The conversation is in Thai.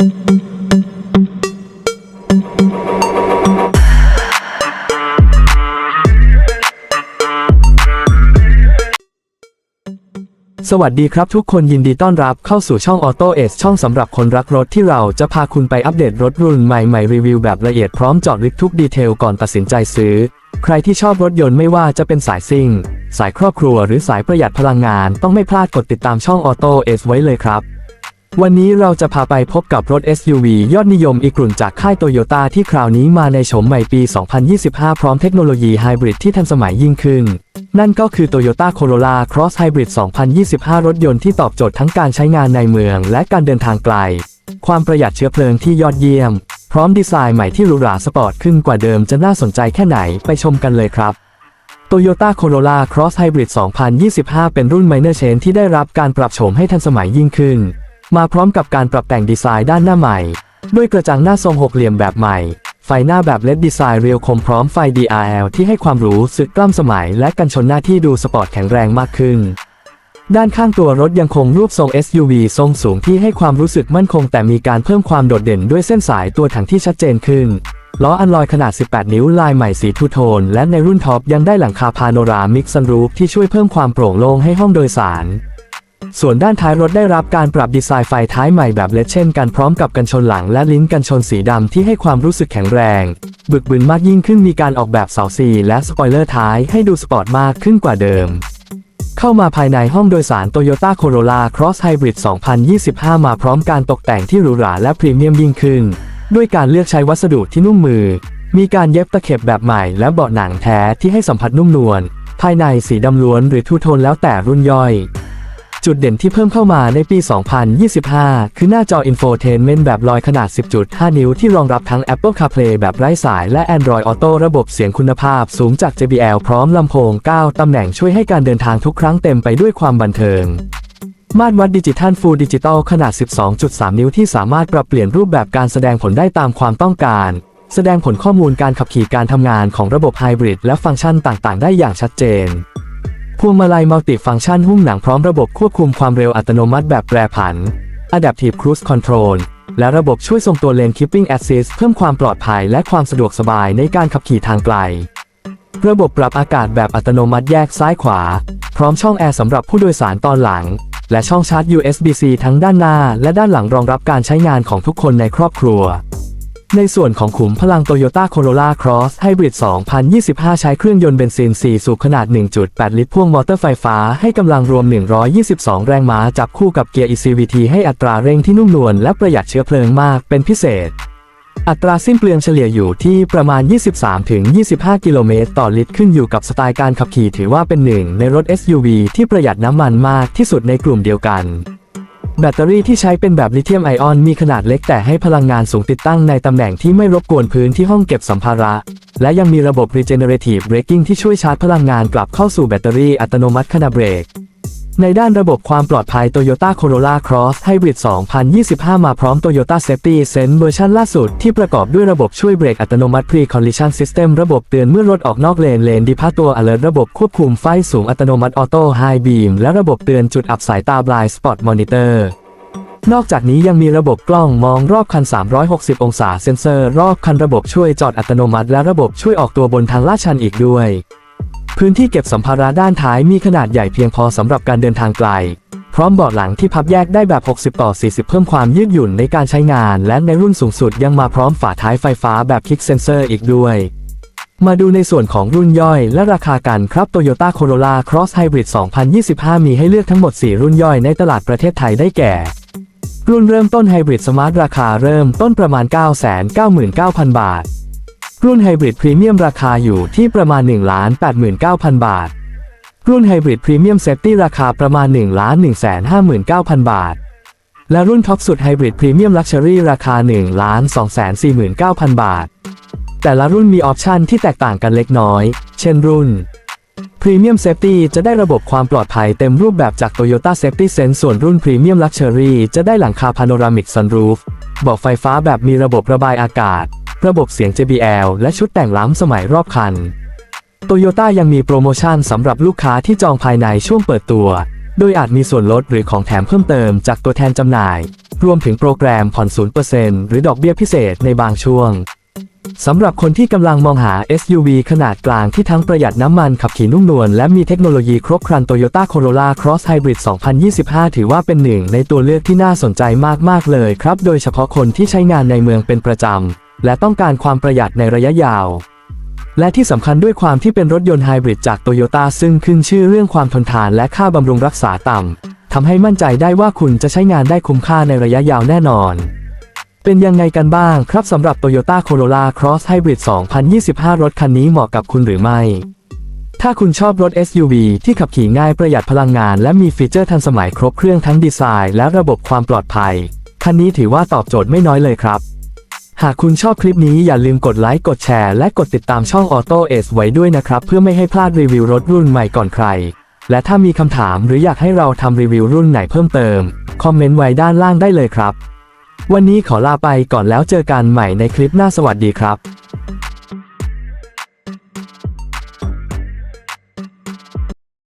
สวัสดีครับทุกคนยินดีต้อนรับเข้าสู่ช่อง Auto a c e ช่องสำหรับคนรักรถที่เราจะพาคุณไปอัปเดตรถรุ่นใหม่ๆ รีวิวแบบละเอียดพร้อมเจาะลึกทุกดีเทลก่อนตัดสินใจซื้อ ใครที่ชอบรถยนต์ไม่ว่าจะเป็นสายซิ่ง สายครอบครัวหรือสายประหยัดพลังงาน ต้องไม่พลาดกดติดตามช่อง Auto a c e ไว้เลยครับ วันนี้เราจะพาไปพบกับรถ SUV ยอดนิยมอีกกลุ่นจากค่ายโตโยต้าที่คราวนี้มาในโฉมใหม่ปี 2025 พร้อมเทคโนโลยีไฮบริดที่ทันสมัยยิ่งขึ้น นั่นก็คือ Toyota Corolla Cross Hybrid 2025 รถยนต์ที่ตอบโจทย์ทั้งการใช้งานในเมืองและการเดินทางไกล ความประหยัดเชื้อเพลิงที่ยอดเยี่ยม พร้อมดีไซน์ใหม่ที่หรูหราสปอร์ตขึ้นกว่าเดิมจะน่าสนใจแค่ไหนไปชมกันเลยครับ Toyota Corolla Cross Hybrid 2025 เป็นรุ่น Minor Change ที่ได้รับการปรับโฉมให้ทันสมัยยิ่งขึ้น มาพร้อมกับการปรับแต่งดีไซน์ด้านหน้าใหม่ ด้วยกระจังหน้าทรงหกเหลี่ยมแบบใหม่ ไฟหน้าแบบ LED ดีไซน์เรียวคมพร้อมไฟ DRL ที่ให้ความหรูสึกกล้ำสมัย และกันชนหน้าที่ดูสปอร์ตแข็งแรงมากขึ้น ด้านข้างตัวรถยังคงรูปทรง SUV ทรงสูงที่ให้ความรู้สึกมั่นคง แต่มีการเพิ่มความโดดเด่นด้วยเส้นสายตัวถังที่ชัดเจนขึ้นล้ออันลอยขนาด 18 นิ้วลายใหม่สีทูโทน และในรุ่นท็อปยังได้หลังคาพาโนรามิกซันรูฟที่ช่วยเพิ่มความโปร่งโล่งให้ห้องโดยสาร ส่วนด้านท้ายรถได้รับการปรับดีไซน์ไฟท้ายใหม่แบบเลดเช่นกันพร้อมกับกันชนหลังและลิ้นกันชนสีดำที่ให้ความรู้สึกแข็งแรง บึกบึนมากยิ่งขึ้นมีการออกแบบเสาซีและสปอยเลอร์ท้ายให้ดูสปอร์ตมากขึ้นกว่าเดิม เข้ามาภายในห้องโดยสาร Toyota Corolla Cross Hybrid 2025 มาพร้อมการตกแต่งที่หรูหราและพรีเมียมยิ่งขึ้น ด้วยการเลือกใช้วัสดุที่นุ่มมือ มีการเย็บตะเข็บแบบใหม่และเบาะหนังแท้ที่ให้สัมผัสนุ่มนวลภายในสีดำล้วนหรือทูโทนแล้วแต่รุ่นย่อย จุดเด่นที่เพิ่มเข้ามาในปี 2025 คือหน้าจอ Infotainment แบบลอยขนาด 10.5 นิ้วที่รองรับทั้ง Apple CarPlay แบบไร้สายและ Android Auto ระบบเสียงคุณภาพสูงจาก JBL พร้อมลำโพง 9 ตำแหน่งช่วยให้การเดินทางทุกครั้งเต็มไปด้วยความบันเทิงมาตรวัดดิจิทัล Full Digital ขนาด 12.3 นิ้วที่สามารถปรับเปลี่ยนรูปแบบการแสดงผลได้ตามความต้องการ แสดงผลข้อมูลการขับขี่การทำงานของระบบไฮบริดและฟังก์ชันต่าง ๆ ได้อย่างชัดเจน พวงมาลัยมัลติฟังก์ชันหุ้มหนังพร้อมระบบควบคุมความเร็วอัตโนมัติแบบแปรผัน Adaptive Cruise Control และระบบช่วยทรงตัว Lane Keeping Assist เพิ่มความปลอดภัยและความสะดวกสบายในการขับขี่ทางไกล ระบบปรับอากาศแบบอัตโนมัติแยกซ้ายขวา พร้อมช่องแอร์สำหรับผู้โดยสารตอนหลัง และช่องชาร์จ USB-C ทั้งด้านหน้า และด้านหลังรองรับการใช้งานของทุกคนในครอบครัว ในส่วนของขุมพลัง Toyota Corolla Cross Hybrid 2025 ใช้เครื่องยนต์เบนซิน 4 สูบขนาด 1.8 ลิตร พ่วงมอเตอร์ไฟฟ้าให้กำลังรวม 122 แรงม้า จับคู่กับเกียร์ ECVT ให้อัตราเร่งที่นุ่มนวลและประหยัดเชื้อเพลิงมากเป็นพิเศษ อัตราสิ้นเปลืองเฉลี่ยอยู่ที่ประมาณ 23-25 กิโลเมตรต่อลิตรขึ้นอยู่กับสไตล์การขับขี่ถือว่าเป็นหนึ่งในรถ SUV ที่ประหยัดน้ำมันมากที่สุดในกลุ่มเดียวกัน แบตเตอรี่ที่ใช้เป็นแบบลิเธียมไอออนมีขนาดเล็กแต่ให้พลังงานสูงติดตั้งในตำแหน่งที่ไม่รบกวนพื้นที่ห้องเก็บสัมภาระ และยังมีระบบ Regenerative Braking ที่ช่วยชาร์จพลังงานกลับเข้าสู่แบตเตอรี่อัตโนมัติขณะเบรก ในด้านระบบความปลอดภัย Toyota Corolla Cross Hybrid 2025 มาพร้อม Toyota Safety Sense เวอร์ชันล่าสุดที่ประกอบด้วยระบบช่วยเบรกอัตโนมัติ Pre-Collision System ระบบเตือนเมื่อรถออกนอกเลนเลนดีพาตัว Alert ระบบควบคุมไฟสูงอัตโนมัติ Auto High Beam และระบบเตือนจุดอับสายตา Blind Spot Monitor นอกจากนี้ยังมีระบบกล้องมองรอบคัน 360 องศาเซ็นเซอร์ รอบคันระบบช่วยจอดอัตโนมัติ และระบบช่วยออกตัวบนทางลาดชันอีกด้วย พื้นที่เก็บสัมภาระด้านท้ายมีขนาดใหญ่เพียงพอสำหรับการเดินทางไกล พร้อมเบาะหลังที่พับแยกได้แบบ 60 ต่อ 40 เพิ่มความยืดหยุ่นในการใช้งาน และในรุ่นสูงสุดยังมาพร้อมฝาท้ายไฟฟ้าแบบคลิกเซนเซอร์อีกด้วย มาดูในส่วนของรุ่นย่อยและราคากันครับ Toyota Corolla Cross Hybrid 2025 มีให้เลือกทั้งหมด 4 รุ่นย่อยในตลาดประเทศไทยได้แก่ รุ่นเริ่มต้นไฮบริดสมาร์ทราคาเริ่มต้นประมาณ 999,000 บาท รุ่นไฮบริดพรีเมียมราคาอยู่ที่ประมาณ 1,89,000 บาท รุ่นไฮบริดพรีเมียมเซฟตี้ราคาประมาณ 1,159,000 บาท และรุ่นท็อปสุดไฮบริดพรีเมียมลักชัวรี่ราคา 1,249,000 บาท แต่ละรุ่นมีออปชันที่แตกต่างกันเล็กน้อย เช่นรุ่น Premium Safety จะได้ระบบความปลอดภัยเต็มรูปแบบจาก Toyota Safety Sense ส่วนรุ่น Premium Luxury จะได้หลังคา Panoramic Sunroof เบอกไฟฟ้าแบบมีระบบระบายอากาศ ระบบเสียง JBL และชุดแต่งล้ำสมัยรอบคัน Toyota ยังมีโปรโมชั่นสำหรับลูกค้าที่จองภายในช่วงเปิดตัว โดยอาจมีส่วนลดหรือของแถมเพิ่มเติมจากตัวแทนจำหน่าย รวมถึงโปรแกรมผ่อน 0%หรือดอกเบี้ยพิเศษในบางช่วงสำหรับคนที่กำลังมองหา SUV ขนาดกลางที่ทั้งประหยัดน้ำมันขับขี่นุ่มนวลและมีเทคโนโลยีครบครัน Toyota Corolla Cross Hybrid 2025 ถือว่าเป็นหนึ่งในตัวเลือกที่น่าสนใจมาก ๆ เลยครับ โดยเฉพาะคนที่ใช้งานในเมืองเป็นประจำ และต้องการความประหยัดในระยะยาว และที่สำคัญด้วยความที่เป็นรถยนต์ไฮบริดจากโตโยต้าซึ่งขึ้นชื่อเรื่องความทนทานและค่าบำรุงรักษาต่ำทำให้มั่นใจได้ว่าคุณจะใช้งานได้คุ้มค่าในระยะยาวแน่นอน เป็นยังไงกันบ้างครับสำหรับ Toyota Corolla Cross Hybrid 2025 รถคันนี้เหมาะกับคุณหรือไม่ถ้าคุณชอบรถ SUV ที่ขับขี่ง่ายประหยัดพลังงาน และมีฟีเจอร์ทันสมัยครบเครื่องทั้งดีไซน์ และระบบความปลอดภัย คันนี้ถือว่าตอบโจทย์ไม่น้อยเลยครับ หากคุณชอบคลิปนี้อย่าลืมกดไลค์กดแชร์และกดติดตามช่อง Auto S ไว้ด้วยนะครับ เพื่อไม่ให้พลาดรีวิวรถรุ่นใหม่ก่อนใคร และถ้ามีคำถามหรืออยากให้เราทำรีวิวรุ่นไหนเพิ่มเติม คอมเมนต์ไว้ด้านล่างได้เลยครับ วันนี้ขอลาไปก่อนแล้วเจอกันใหม่ในคลิปหน้าสวัสดีครับ